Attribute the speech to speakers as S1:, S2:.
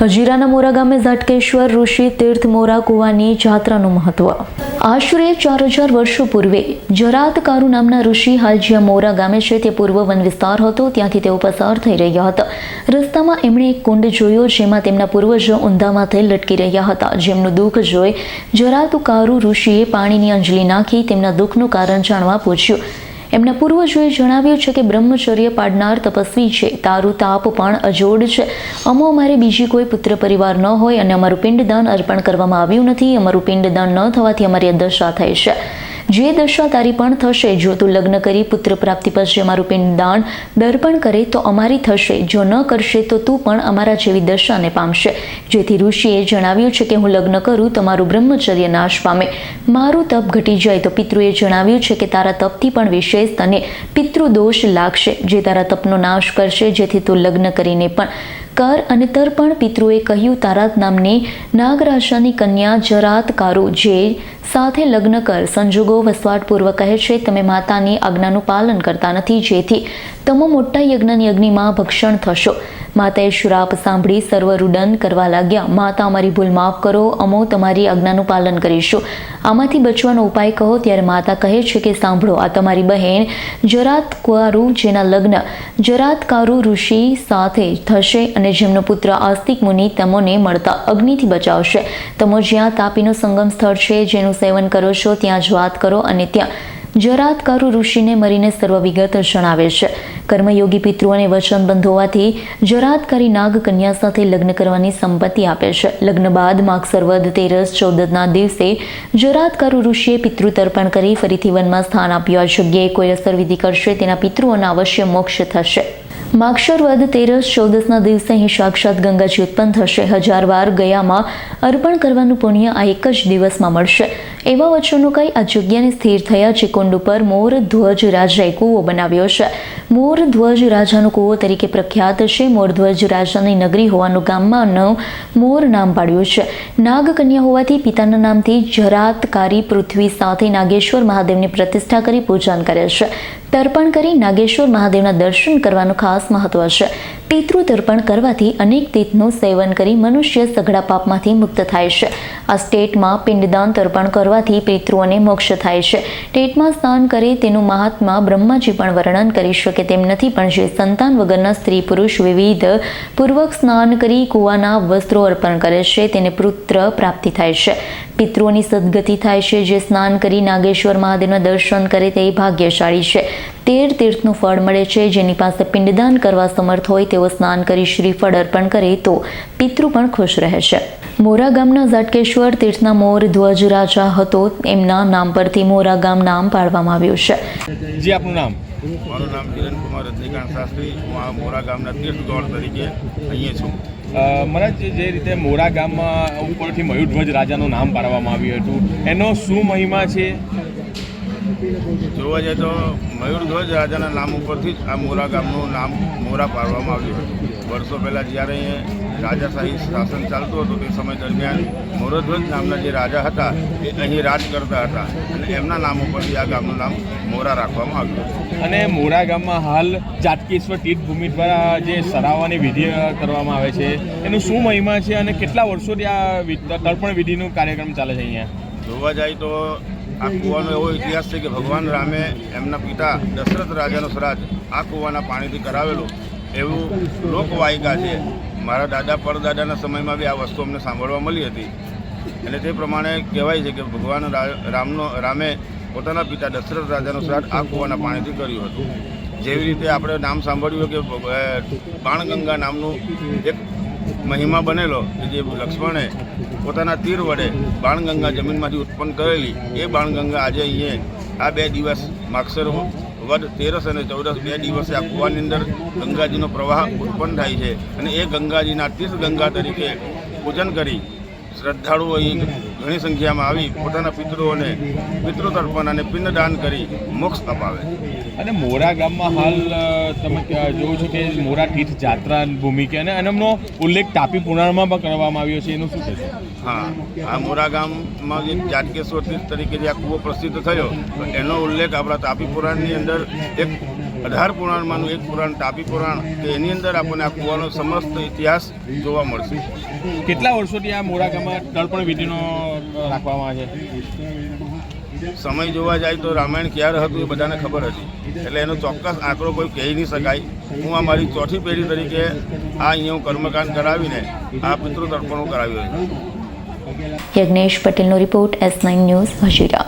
S1: હજીરાના મોરા ગામે ઝાટકેશ્વર ઋષિ તીર્થ મોરા કુવાની જાત્રાનું મહત્વ. આશરે ચાર હજાર વર્ષો પૂર્વે જરાતકારુ નામના ઋષિ હાલ જ્યાં મોરા ગામે છે તે પૂર્વ વન વિસ્તાર હતો, ત્યાંથી તેઓ પસાર થઈ રહ્યા હતા. રસ્તામાં એમણે એક કુંડ જોયો જેમાં તેમના પૂર્વજો ઊંધામાં થઈ લટકી રહ્યા હતા. જેમનું દુઃખ જોઈ જરાતુકારુ ઋષિએ પાણીની અંજલિ નાખી તેમના દુઃખનું કારણ જાણવા પૂછ્યું. એમના પૂર્વજોએ જણાવ્યું છે કે બ્રહ્મચર્ય પાડનાર તપસ્વી છે. તારું તાપ પણ અજોડ છે. અમો અમારે બીજી કોઈ પુત્ર પરિવાર ન હોય અને અમારું પિંડદાન અર્પણ કરવામાં આવ્યું નથી. અમારું પિંડદાન ન થવાથી અમારી અદશા થાય છે. જે દશા તારી પણ થશે, જો તું લગ્ન કરી પુત્ર પ્રાપ્તિ પછી અમારું પિંડદાન દર્પણ કરે તો અમારી થશે. જો ન કરશે તો તું પણ અમારા જેવી દશાને પામશે. જેથી ઋષિએ જણાવ્યું છે કે હું લગ્ન કરું તો મારું બ્રહ્મચર્ય નાશ પામે. મારું તપ ઘટી જાય તો પિતૃએ જણાવ્યું છે કે તારા તપથી પણ વિશેષ તને પિતૃદોષ લાગશે. જે તારા તપનો નાશ કરશે, જેથી તું લગ્ન કરીને પણ કર અને તર્પણ પિતૃએ કહ્યું, તારાત નામને નાગરાશાની કન્યા જરાત કારો જે સાથે લગ્ન કર. સંજોગો વસવાટપૂર્વક કહે છે, તમે માતાની આજ્ઞાનું પાલન કરતા નથી, જેથી તમો મોટા યજ્ઞની અગ્નિમાં ભક્ષણ થશો. માતાએ શ્રાપ સાંભળી સર્વરુદન કરવા લાગ્યા, માતા, અમારી ભૂલ માફ કરો, અમો તમારી આજ્ઞાનું પાલન કરીશું. આમાંથી બચવાનો ઉપાય કહો, ત્યારે માતા કહે છે કે, સાંભળો, આ તમારી બહેન જરાતકારુ જેના લગ્ન જરાતકારુ ઋષિ સાથે થશે અને જેમનો પુત્ર આસ્તિક મુનિ તમોને મળતા અગ્નિથી બચાવશે. તમો જ્યાં તાપીનું સંગમ સ્થળ છે, જેનું સેવન કરો છો, ત્યાં જ વાત કરો અને ત્યાં જરાતકારુ ઋષિને મરીને સર્વ વિગત જણાવે છે. કર્મયોગી પિતૃઓને વચનબંધ હોવાથી જરાતકારી નાગ કન્યા સાથે લગ્ન કરવાની સંપત્તિ આપે છે. લગ્ન બાદ માગ સર્વદ તેરસ ચૌદના દિવસે જરાતકારુ ઋષિએ પિતૃ તર્પણ કરી ફરીથી વનમાં સ્થાન આપ્યું. આ જગ્યાએ કોઈ અસર વિધિ કરશે, તેના પિતૃઓના અવશ્ય મોક્ષ થશે. માક્ષર વદ તેરસ ચૌદસના દિવસે અહીં સાક્ષાત ગંગાજી ઉત્પન્ન થશે. હજાર વાર ગયામાં અર્પણ કરવાનું પુણ્ય આ એક જ દિવસમાં મળશે. એવા વચનો કઈ આ જગ્યાને સ્થિર થયા જે કુંડ ઉપર મોર ધ્વજ રાજાએ કૂવો બનાવ્યો છે. મોર ધ્વજ રાજાનો કૂવો તરીકે પ્રખ્યાત છે. મોર ધ્વજ રાજાની નગરી હોવાનું ગામમાં નવ મોર નામ પાડ્યું છે. નાગકન્યા હોવાથી પિતાના નામથી જરાતકારી પૃથ્વી સાથે નાગેશ્વર મહાદેવની પ્રતિષ્ઠા કરી પૂજન કરે છે. તર્પણ કરી નાગેશ્વર મહાદેવના દર્શન કરવાનું ખાસ મહત્વ છે. પિતૃ તર્પણ કરવાથી અનેક તીર્થનું સેવન કરી મનુષ્ય સઘળા પાપમાંથી મુક્ત થાય છે. આ સ્ટેટમાં પિંડદાન તર્પણ કરવાથી પિતૃઓને મોક્ષ થાય છે. ટેટમાં સ્નાન કરે તેનું મહાત્મા બ્રહ્માજી પણ વર્ણન કરી શકે તેમ નથી, પણ જે સંતાન વગરના સ્ત્રી પુરુષ વિવિધ પૂર્વક સ્નાન કરી કુવાના વસ્ત્રો અર્પણ કરે છે, તેને પુત્ર પ્રાપ્તિ થાય છે. પિતૃઓની સદગતિ થાય છે જે સ્નાન કરી નાગેશ્વર મહાદેવના દર્શન કરે તે ભાગ્યશાળી છે. તેર તીર્થનું ફળ મળે છે જેની પાસે પિંડદાન કરવા સમર્થ હોય તેઓ સ્નાન કરી શ્રીફળ અર્પણ કરે તો પિતૃ પણ ખુશ રહે છે. મોરા ગામના ઝાટકેશ્વર તીર્થના મોર ધ્વજ રાજા હતો એમના નામ પરથી મોરા ગામ નામ પાડવામાં આવ્યું છે.
S2: જી આપનું નામ?
S3: મારું નામ કિરણકુમાર રજનીકાંત શાસ્ત્રી. હું આ મોરા ગામના તીર્થ દોડ તરીકે અહીંયા છું.
S2: મને જે રીતે મોરા ગામમાં ઉપરથી મયુરધ્વજ રાજાનું નામ પાડવામાં આવ્યું હતું. એનો શું મહિમા છે
S3: જોવા જાય તો મયુરધ્વજ રાજાના નામ ઉપરથી જ આ મોરા ગામનું નામ મોરા પાડવામાં આવ્યું હતું. વર્ષો પહેલાં જ્યારે અહીંયા રાજાશાહી શાસન ચાલતું હતું તે સમય દરમિયાન મોરધ્વજ નામના જે રાજા હતા એ અહીં રાજ કરતા હતા અને એમના નામ ઉપરથી આ ગામનું નામ મોરા રાખવામાં આવ્યું હતું.
S2: અને મોરા ગામમાં હાલ જાટકેશ્વર તીર્થભૂમિ દ્વારા જે સરાવવાની વિધિ કરવામાં આવે છે એનું શું મહિમા છે અને કેટલા વર્ષોથી આ તર્પણ વિધિનું કાર્યક્રમ ચાલે છે અહીંયા?
S3: જોવા જાય તો આ કૂવાનો એવો ઇતિહાસ છે કે ભગવાન રામે એમના પિતા દશરથ રાજાનો શ્રાદ્ધ આ કૂવાના પાણીથી કરાવેલું એવું લોકવાયિકા છે. મારા દાદા પરદાદાના સમયમાં બી આ વસ્તુ અમને સાંભળવા મળી હતી. અને તે પ્રમાણે કહેવાય છે કે ભગવાન રામનો, રામે પોતાના પિતા દશરથ રાજાનો શ્રાદ્ધ આ કૂવાના પાણીથી કર્યું હતું. જેવી રીતે આપણે નામ સાંભળ્યું કે બાણગંગા નામનું એક મહિમા બનેલો કે જે લક્ષ્મણે પોતાના તીર વડે બાણગંગા જમીનમાંથી ઉત્પન્ન કરેલી, એ બાણગંગા આજે અહીંયા આ બે દિવસ માગસર વધ તેરસ અને ચૌદસ બે દિવસે આ કુવાની અંદર ગંગાજીનો પ્રવાહ ઉત્પન્ન થાય છે. અને એ ગંગાજીના તીર્થ ગંગા તરીકે પૂજન કરી શ્રદ્ધાળુઓ અહીં ઘણી સંખ્યામાં આવી પોતાના પિતૃઓને પિતૃ તર્પણ અને પિંડદાન કરી મોક્ષ અપાવે.
S2: અને મોરા ગામમાં હાલ તમે જોવો છો કે મોરા તીર્થ જાત્રા ભૂમિ કે અને એમનો ઉલ્લેખ તાપી પુરાણમાં પણ કરવામાં આવ્યો છે એનું શું છે?
S3: હા આ મોરા ગામમાં જે જાટકેશ્વર તીર્થ તરીકે જે આ કૂવો પ્રસિદ્ધ થયો એનો ઉલ્લેખ આપણા તાપી પુરાણની અંદર એક અઢાર પુરાણમાંનું એક પુરાણ તાપી પુરાણ કે એની અંદર આપણને આ કૂવાનો સમસ્ત ઇતિહાસ જોવા મળશે.
S2: કેટલા વર્ષોથી આ મોરા ગામમાં તર્પણ વિધિનો રાખવામાં આવે છે?
S3: સમય જોવા જાય તો રામાયણ ક્યારે હતું એ બધાને ખબર હતી. એટલે એનો ચોક્કસ આંકડો કોઈ કહી નહીં શકાય. હું આ મારી ચોથી પેઢી તરીકે આ અહીંયા હું કર્મકાંડ કરાવીને આ પિતૃ તર્પણો કરાવ્યું હતું
S1: યજ્ઞેશ પટેલનો report S nine news Hazira